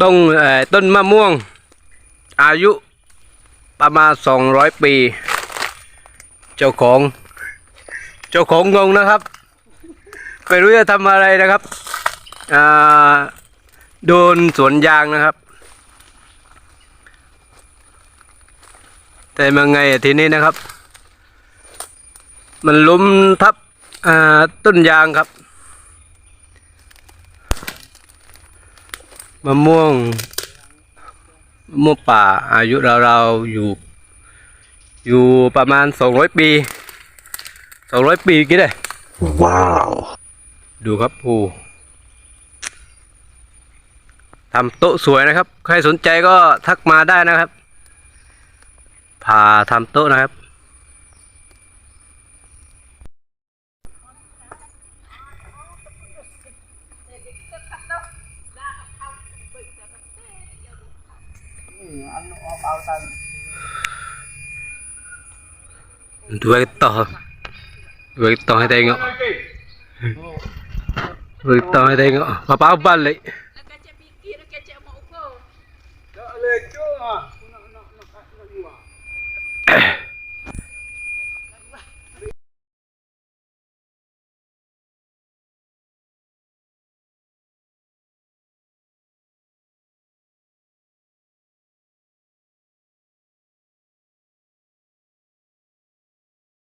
ต้นต้นมะม่วง อายุประมาณสองร้อยปี เจ้าของ เจ้าของงงนะครับ ไม่รู้จะทำอะไรนะครับโดนสวนยางนะครับ แต่มาไงทีนี้นะครับ มันล้มทับต้นยางครับ มะม่วงมะม่วงป่าอายุราวๆอยู่ อยู่ประมาณสองร้อยปีสองร้อยปีกี่ได้ Wow. ดูครับโอ้ทำโต๊ะสวยนะครับ ใครสนใจก็ทักมาได้นะครับพาทำโต๊ะนะครับ Duwerta ha. Duwerta ha tengok. Duwerta ha tengok. Mapabal eh. Nakacak fikir, nakacak mak ukur. Tak lecok ha. Nak, nak, nak, nak, nak, nak,